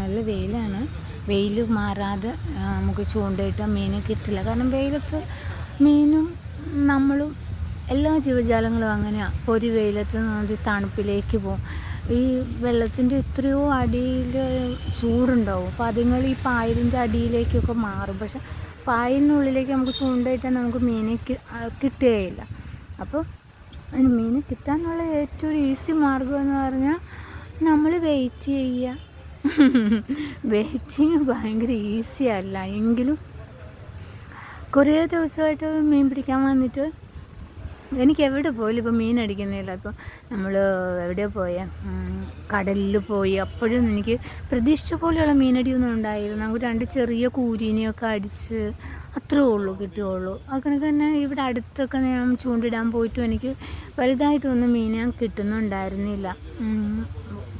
നല്ല വെയിലാണ്. വെയിൽ മാറാതെ നമുക്ക് ചൂണ്ടയിട്ടാൽ മീനെ കിട്ടില്ല കാരണം വെയിലത്ത് മീനും നമ്മളും എല്ലാ ജീവജാലങ്ങളും അങ്ങനെയാണ് ഇപ്പോൾ ഒരു വെയിലത്ത് ഒരു തണുപ്പിലേക്ക് പോകും. ഈ വെള്ളത്തിന്റെ എത്രയോ അടിയിൽ ചൂടുണ്ടാവും. അപ്പോൾ അതുങ്ങൾ ഈ പായലിന്റെ അടിയിലേക്കൊക്കെ മാറും. പക്ഷെ പായലിനുള്ളിലേക്ക് നമുക്ക് ചൂണ്ടയിട്ടാൽ നമുക്ക് മീനെ കിട്ടുകയില്ല. അപ്പോൾ അതിന് മീനെ കിട്ടാനുള്ള ഏറ്റവും ഈസി മാർഗം എന്ന് പറഞ്ഞാൽ നമ്മൾ വെയിറ്റ് ചെയ്യുക. വെയിറ്റിങ് ഭയങ്കര ഈസി അല്ല. എങ്കിലും കുറേ ദിവസമായിട്ട് മീൻ പിടിക്കാൻ വന്നിട്ട് എനിക്ക് എവിടെ പോയാലും ഇപ്പോൾ മീൻ അടിക്കുന്നില്ല ഇപ്പോൾ നമ്മൾ എവിടെ പോയ? കടലിൽ പോയി. അപ്പോഴും എനിക്ക് പ്രതീക്ഷിച്ച പോലെയുള്ള മീനടിയൊന്നും ഉണ്ടായിരുന്നു നമുക്ക് രണ്ട് ചെറിയ കൂരിനെയൊക്കെ അടിച്ച് അത്രേ ഉള്ളൂ കിട്ടുകയുള്ളൂ. അങ്ങനെ തന്നെ ഇവിടെ അടുത്തൊക്കെ ഞാൻ ചൂണ്ടിടാൻ പോയിട്ടും എനിക്ക് വലുതായിട്ടൊന്നും മീൻ കിട്ടുന്നുണ്ടായിരുന്നില്ല.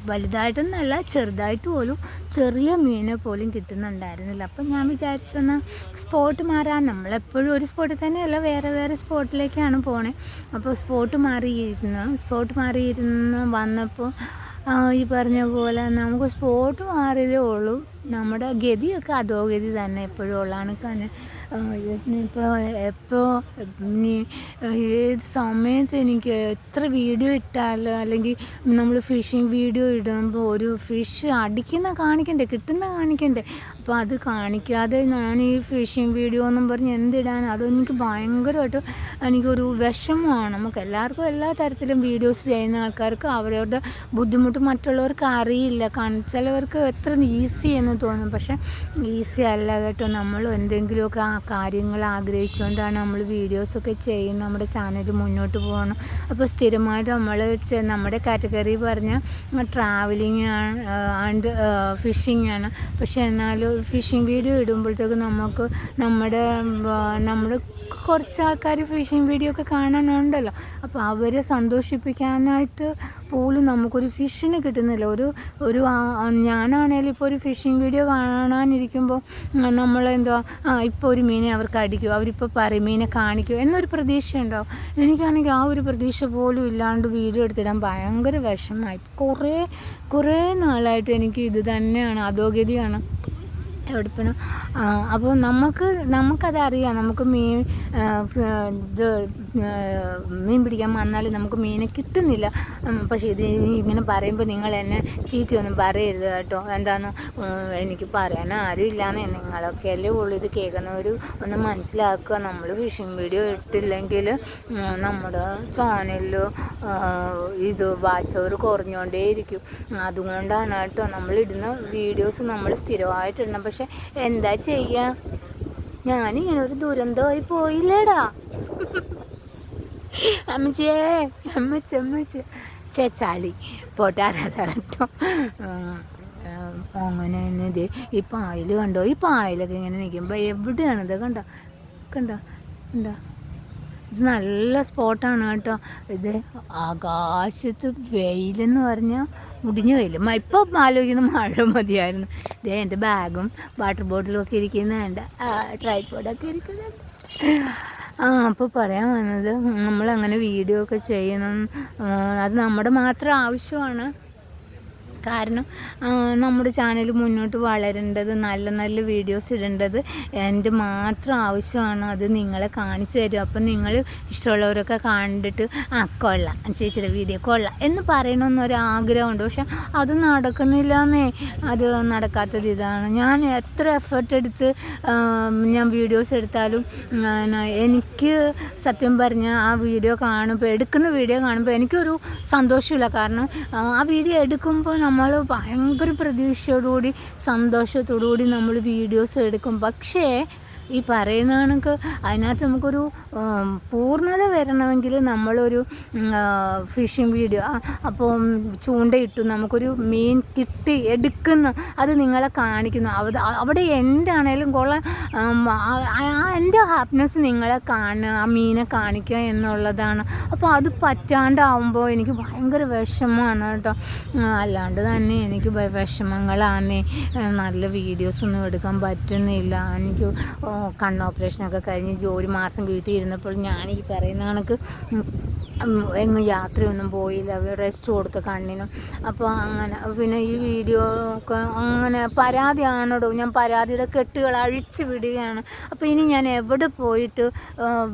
വലുതായിട്ടൊന്നല്ല ചെറുതായിട്ട് പോലും ചെറിയ മീനെ പോലും കിട്ടുന്നുണ്ടായിരുന്നില്ല. അപ്പം ഞാൻ വിചാരിച്ചു വന്ന സ്പോട്ട് മാറാൻ. നമ്മളെപ്പോഴും ഒരു സ്പോട്ടിൽ തന്നെയല്ല വേറെ വേറെ സ്പോട്ടിലേക്കാണ് പോണേ. അപ്പോൾ സ്പോട്ട് മാറിയിരുന്നു. സ്പോട്ട് മാറിയിരുന്ന് വന്നപ്പോൾ ഈ പറഞ്ഞ പോലെ നമുക്ക് സ്പോട്ട് മാറിയതേ ഉള്ളൂ. നമ്മുടെ ഗതിയൊക്കെ അധോഗതി തന്നെ എപ്പോഴും ഉള്ളതാണ്. ഇപ്പോൾ എപ്പോൾ ഏത് സമയത്ത് എനിക്ക് എത്ര വീഡിയോ ഇട്ടാലും അല്ലെങ്കിൽ നമ്മൾ ഫിഷിങ് വീഡിയോ ഇടുമ്പോൾ ഒരു ഫിഷ് അടിക്കുന്ന കാണിക്കണ്ടേ കിട്ടുന്ന കാണിക്കണ്ടേ? അപ്പോൾ അത് കാണിക്കാതെ ഞാൻ ഈ ഫിഷിങ് വീഡിയോ എന്നും പറഞ്ഞ് എന്തിടാൻ അതെനിക്ക് ഭയങ്കരമായിട്ട് എനിക്കൊരു വിഷമമാണ്. നമുക്ക് എല്ലാവർക്കും എല്ലാ തരത്തിലും വീഡിയോസ് ചെയ്യുന്ന ആൾക്കാർക്ക് അവരവരുടെ ബുദ്ധിമുട്ട് മറ്റുള്ളവർക്ക് അറിയില്ല. ചിലവർക്ക് എത്ര ഈസി എന്ന് തോന്നും. പക്ഷേ ഈസി അല്ല കേട്ടോ. നമ്മൾ എന്തെങ്കിലുമൊക്കെ കാര്യങ്ങൾ ആഗ്രഹിച്ചുകൊണ്ടാണ് നമ്മൾ വീഡിയോസൊക്കെ ചെയ്യുന്നത്. നമ്മുടെ ചാനൽ മുന്നോട്ട് പോകണം. അപ്പോൾ സ്ഥിരമായിട്ട് നമ്മൾ നമ്മുടെ കാറ്റഗറി പറഞ്ഞ ട്രാവലിംഗ് ആണ് ആൻഡ് ഫിഷിംഗ് ആണ്. പക്ഷേ എന്നാലും ഫിഷിംഗ് വീഡിയോ ഇടുമ്പോഴത്തേക്ക് നമുക്ക് നമ്മുടെ നമ്മൾ കുറച്ച് ആൾക്കാർ ഫിഷിംഗ് വീഡിയോ ഒക്കെ കാണാനുണ്ടല്ലോ. അപ്പോൾ അവരെ സന്തോഷിപ്പിക്കാനായിട്ട് പോലും നമുക്കൊരു ഫിഷിന് കിട്ടുന്നില്ല. ഒരു ഒരു ഞാനാണേലും ഇപ്പോൾ ഒരു ഫിഷിംഗ് വീഡിയോ കാണാനിരിക്കുമ്പോൾ നമ്മളെന്തോ ആ ഇപ്പോൾ ഒരു മീനെ അവർക്ക് അടിക്കും അവരിപ്പോൾ പറയും മീനെ കാണിക്കും എന്നൊരു പ്രതീക്ഷ ഉണ്ടാവും എനിക്കാണെങ്കിൽ ആ ഒരു പ്രതീക്ഷ പോലും ഇല്ലാണ്ട് വീഡിയോ എടുത്തിടാൻ ഭയങ്കര വിഷമമായി. കുറേ കുറേ നാളായിട്ട് എനിക്ക് ഇത് തന്നെയാണ് അധോഗതിയാണ്. എവിടെപ്പോഴും അപ്പോൾ നമുക്ക് നമുക്കതറിയാം. നമുക്ക് മീൻ ഇത് മീൻ പിടിക്കാൻ വന്നാൽ നമുക്ക് മീനെ കിട്ടുന്നില്ല. പക്ഷേ ഇത് ഇങ്ങനെ പറയുമ്പോൾ നിങ്ങൾ എന്നെ ചീത്തയൊന്നും പറയരുത് കേട്ടോ. എന്താണ് എനിക്ക് പറയാൻ ആരും ഇല്ലാന്ന് നിങ്ങളൊക്കെ അല്ലേ ഉള്ളൂ. ഇത് കേൾക്കുന്നവർ ഒന്ന് മനസ്സിലാക്കുക. നമ്മൾ ഫിഷിംഗ് വീഡിയോ ഇട്ടില്ലെങ്കിൽ നമ്മുടെ ചാനലിൽ ഇത് വാച്ച് അവർ കുറഞ്ഞുകൊണ്ടേയിരിക്കും അതുകൊണ്ടാണ് കേട്ടോ നമ്മളിടുന്ന വീഡിയോസ് നമ്മൾ സ്ഥിരമായിട്ടിടണം. പക്ഷെ എന്താ ചെയ്യുക ഞാനിങ്ങനെ ഒരു ദുരന്തമായി പോയില്ലേടാ. അമ്മച്ചേ അമ്മച്ച അമ്മച്ച. ചേ ചളി. പോട്ടെ അതല്ല കേട്ടോ ഉം, ഉം, അങ്ങനെ ഇത് ഈ പായൽ കണ്ടോ? ഈ പായലൊക്കെ ഇങ്ങനെ നിൽക്കുമ്പോൾ എവിടെയാണ്? ഇത് കണ്ടോ? കണ്ടോ? കണ്ടോ? ഇത് നല്ല സ്പോട്ടാണ് കേട്ടോ. ഇത് ആകാശത്ത് വെയിലെന്ന് പറഞ്ഞാൽ മുടിഞ്ഞ വെയിൽ ഇപ്പം ആലോചിക്കുന്ന മഴ മതിയായിരുന്നു. ഇതേ എന്റെ ബാഗും വാട്ടർ ബോട്ടിലും ഒക്കെ ഇരിക്കുന്നുണ്ട്. ട്രൈപ്പോഡൊക്കെ ഇരിക്കുന്നുണ്ട്. ആ അപ്പോൾ പറയാൻ വന്നത് നമ്മളങ്ങനെ വീഡിയോ ഒക്കെ ചെയ്യണം. അത് നമ്മുടെ മാത്രം ആവശ്യമാണ്. കാരണം നമ്മുടെ ചാനൽ മുന്നോട്ട് വളരേണ്ടത് നല്ല നല്ല വീഡിയോസ് ഇടേണ്ടത് എന്റെ മാത്രം ആവശ്യമാണ്. അത് നിങ്ങളെ കാണിച്ചു തരും. അപ്പം നിങ്ങൾ ഇഷ്ടമുള്ളവരൊക്കെ കണ്ടിട്ട് ആ കൊള്ളാം. ചേച്ചിയുടെ വീഡിയോ കൊള്ളാം എന്ന് പറയണമെന്നൊരാഗ്രഹമുണ്ട് പക്ഷെ അത് നടക്കുന്നില്ല എന്നേ അത് നടക്കാത്തത് ഇതാണ്. ഞാൻ എത്ര എഫേർട്ട് എടുത്ത് ഞാൻ വീഡിയോസ് എടുത്താലും എനിക്ക് സത്യം പറഞ്ഞാൽ ആ വീഡിയോ കാണുമ്പോൾ എടുക്കുന്ന വീഡിയോ കാണുമ്പോൾ എനിക്കൊരു സന്തോഷമില്ല. കാരണം ആ, വീഡിയോ എടുക്കുമ്പോൾ നമ്മൾ ഭയങ്കര പ്രതീക്ഷയോടുകൂടി സന്തോഷത്തോടുകൂടി നമ്മൾ വീഡിയോസ് എടുക്കും. പക്ഷേ ഈ പറയുന്ന കണക്ക് അതിനകത്ത് നമുക്കൊരു പൂർണത വരണമെങ്കിൽ നമ്മളൊരു ഫിഷിംഗ് വീഡിയോ അപ്പോൾ ചൂണ്ടയിട്ടു നമുക്കൊരു മീൻ കിട്ടി എടുക്കുന്നു അത് നിങ്ങളെ കാണിക്കുന്നു. അവിടെ അവിടെ എന്താണേലും ആണേലും ആ എന്റെ ഹാപ്പിനെസ് നിങ്ങളെ കാണുക ആ മീനെ കാണിക്കുക എന്നുള്ളതാണ്. അപ്പോൾ അത് പറ്റാണ്ടാവുമ്പോൾ എനിക്ക് ഭയങ്കര വിഷമമാണ് കേട്ടോ. അല്ലാണ്ട് തന്നെ എനിക്ക് വിഷമങ്ങളാണ് നല്ല വീഡിയോസ് ഒന്നും എടുക്കാൻ പറ്റുന്നില്ല. എനിക്ക് കണ്ണ് ഓപ്പറേഷനൊക്കെ കഴിഞ്ഞ് ഒരു മാസം വീട്ടിൽ ഇരുന്നപ്പോൾ ഞാൻ ഈ പറയുന്ന കണക്ക് എങ്ങും യാത്രയൊന്നും പോയില്ല. റെസ്റ്റ് കൊടുത്ത് കണ്ണിനും. അപ്പോൾ അങ്ങനെ പിന്നെ ഈ വീഡിയോ ഒക്കെ അങ്ങനെ പരാതിയാണോ ഞാൻ പരാതിയുടെ കെട്ടുകൾ അഴിച്ചു വിടുകയാണ്. അപ്പോൾ ഇനി ഞാൻ എവിടെ പോയിട്ട്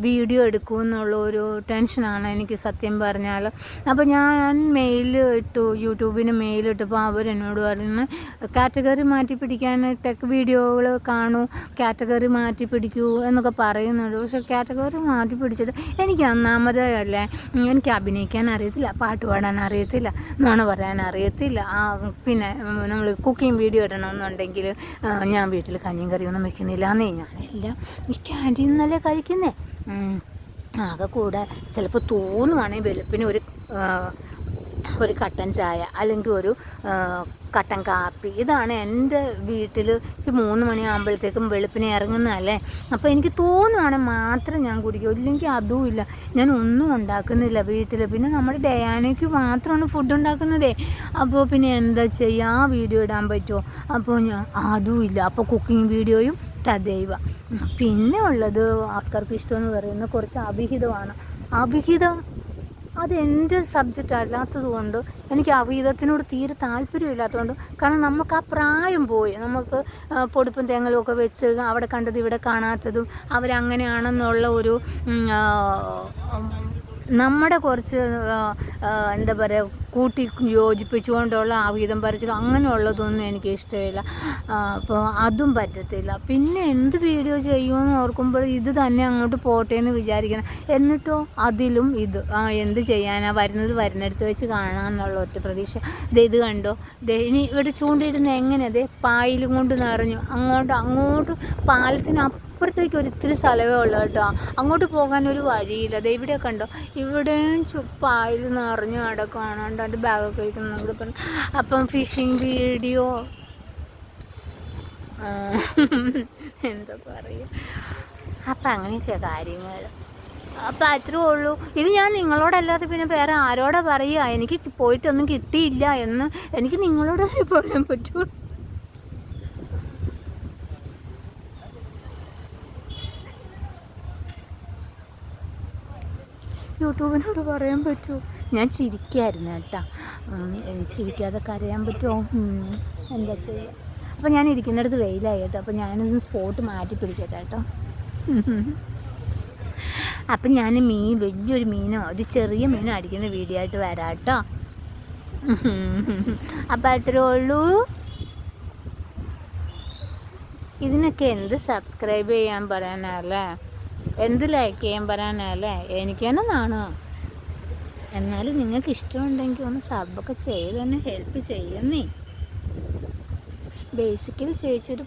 വീഡിയോ എടുക്കും എന്നുള്ള ഒരു ടെൻഷനാണ് എനിക്ക് സത്യം പറഞ്ഞാൽ അപ്പോൾ ഞാൻ മെയിൽ ഇട്ടു യൂട്യൂബിന് മെയിൽ ഇട്ടപ്പോൾ അവരെന്നോട് പറയുന്നത് കാറ്റഗറി മാറ്റി പിടിക്കാൻ ടെക് വീഡിയോകൾ കാണൂ കാറ്റഗറി മാറ്റി പിടിക്കൂ എന്നൊക്കെ പറയുന്നുണ്ട്. പക്ഷെ കാറ്റഗറി മാറ്റി പിടിച്ചിട്ട് എനിക്ക് ഒന്നാമതല്ലേ എനിക്ക് അഭിനയിക്കാൻ അറിയത്തില്ല പാട്ട് പാടാൻ അറിയത്തില്ല നുണ പറയാൻ അറിയത്തില്ല. ആ, പിന്നെ നമ്മൾ കുക്കിംഗ് വീഡിയോ ഇടണമെന്നുണ്ടെങ്കിൽ ഞാൻ വീട്ടിൽ കഞ്ഞിയും കറിയൊന്നും വെക്കുന്നില്ല. എന്നേ ഞാനെല്ലാം ഈ ക്യാന്റീൻ നിന്നല്ലേ കഴിക്കുന്നേ? ആകെ കൂടെ ചിലപ്പോൾ തോന്നുവാണെങ്കിൽ വെളുപ്പിന് ഒരു ഒരു കട്ടൻ ചായ അല്ലെങ്കിൽ ഒരു കട്ടൻ കാപ്പി. ഇതാണ് എന്റെ വീട്ടിൽ ഈ മൂന്ന് മണിയാകുമ്പോഴത്തേക്കും വെളുപ്പിനെ ഇറങ്ങുന്നതല്ലേ? അപ്പോൾ എനിക്ക് തോന്നുകയാണ് മാത്രം ഞാൻ കുടിക്കും. ഇല്ലെങ്കിൽ അതും ഇല്ല. ഞാൻ ഒന്നും ഉണ്ടാക്കുന്നില്ല വീട്ടിൽ. പിന്നെ നമ്മുടെ ഡയാനയ്ക്ക് മാത്രമാണ് ഫുഡ് ഉണ്ടാക്കുന്നതേ. അപ്പോൾ പിന്നെ എന്താ ചെയ്യുക? ആ വീഡിയോ ഇടാൻ പറ്റുമോ? അപ്പോൾ ഞാൻ അതും ഇല്ല. അപ്പോൾ കുക്കിംഗ് വീഡിയോയും തദൈവ പിന്നെ ഉള്ളത് ആൾക്കാർക്ക് ഇഷ്ടമെന്ന് പറയുന്നത് കുറച്ച് അഭിഹിതമാണ് അവിഹിതം അത് എന്റെ സബ്ജക്റ്റ് അല്ലാത്തത് കൊണ്ട് എനിക്ക് അവീതത്തിനോട് തീരെ താല്പര്യമില്ലാത്തതുകൊണ്ട് കാരണം നമുക്ക് ആ പ്രായം പോയി. നമുക്ക് പൊടിപ്പും തേങ്ങലും ഒക്കെ വെച്ച് അവിടെ കണ്ടത് ഇവിടെ കാണാത്തതും അവരങ്ങനെയാണെന്നുള്ള ഒരു നമ്മുടെ കുറച്ച് എന്താ പറയുക കൂട്ടി യോജിപ്പിച്ചുകൊണ്ടുള്ള ആവിധം പറിച്ചിലും അങ്ങനെയുള്ളതൊന്നും എനിക്ക് ഇഷ്ടമില്ല അപ്പോൾ അതും പറ്റത്തില്ല. പിന്നെ എന്ത് വീഡിയോ ചെയ്യുമെന്ന് ഓർക്കുമ്പോൾ ഇത് തന്നെ അങ്ങോട്ട് പോട്ടെ എന്ന് വിചാരിക്കണം. എന്നിട്ടോ അതിലും ഇത് എന്ത് ചെയ്യാനാണ് വരുന്നത് വരുന്നിടത്ത് വെച്ച് കാണാമെന്നുള്ള ഒറ്റ പ്രതീക്ഷ. ഇത് കണ്ടോ? ഇനി ഇവിടെ ചൂണ്ടിയിടുന്ന എങ്ങനെ? ദേ പായലും കൊണ്ട് നിറഞ്ഞു. അങ്ങോട്ട് അങ്ങോട്ട് പാലത്തിന് അപ്പുറത്തേക്ക് ഒരിത്തിരി സ്ഥലമേ ഉള്ളൂ കേട്ടോ. അങ്ങോട്ട് പോകാൻ ഒരു വഴിയില്ല. ദേ ഇവിടെ കണ്ടോ? ഇവിടെയും ചുപ്പായിൽ പായൽ നിറഞ്ഞു കിടക്കുകയാണ് കണ്ടോ? എന്റെ ബാഗൊക്കെ ഇരിക്കുന്നു. നമ്മൾ പറഞ്ഞു അപ്പം ഫിഷിംഗ് വീഡിയോ എന്താ പറയുക അപ്പം അങ്ങനെയൊക്കെ കാര്യങ്ങൾ. അപ്പം അത്രേ ഉള്ളൂ. ഇത് ഞാൻ നിങ്ങളോടല്ലാതെ പിന്നെ വേറെ ആരോടാ പറയുക എനിക്ക് പോയിട്ടൊന്നും കിട്ടിയില്ല എന്ന് എനിക്ക് നിങ്ങളോട് പറയാൻ പറ്റുള്ളൂ യൂട്യൂബിനോട് പറയാൻ പറ്റുമോ ഞാൻ ചിരിക്കായിരുന്നു കേട്ടോ. ചിരിക്കാതെ കരയാൻ പറ്റുമോ? എന്താ ചെയ്യുക അപ്പോൾ ഞാൻ ഇരിക്കുന്നിടത്ത് വെയിലായി കേട്ടോ. അപ്പം ഞാനൊന്ന് സ്പോട്ട് മാറ്റി പിടിക്കട്ടെ കേട്ടോ. അപ്പം ഞാൻ മീൻ വലിയൊരു മീനോ ഒരു ചെറിയ മീനോ അടിക്കുന്ന വീഡിയോ ആയിട്ട് വരാം കേട്ടോ. അപ്പം അത്രേ ഉള്ളൂ. ഇതിനൊക്കെ എന്ത് സബ്സ്ക്രൈബ് ചെയ്യാൻ പറയാനല്ലേ എന്ത് ലൈക്ക് ചെയ്യാൻ പറയാനല്ലേ എനിക്ക് തന്നെ നാണോ? എന്നാലും നിങ്ങൾക്ക് ഇഷ്ടമുണ്ടെങ്കിൽ ഒന്ന് സബൊക്കെ ചെയ്ത് തന്നെ ഹെൽപ്പ് ചെയ്യുന്നേ. ബേസിക്കലി ചേച്ചി ഒരു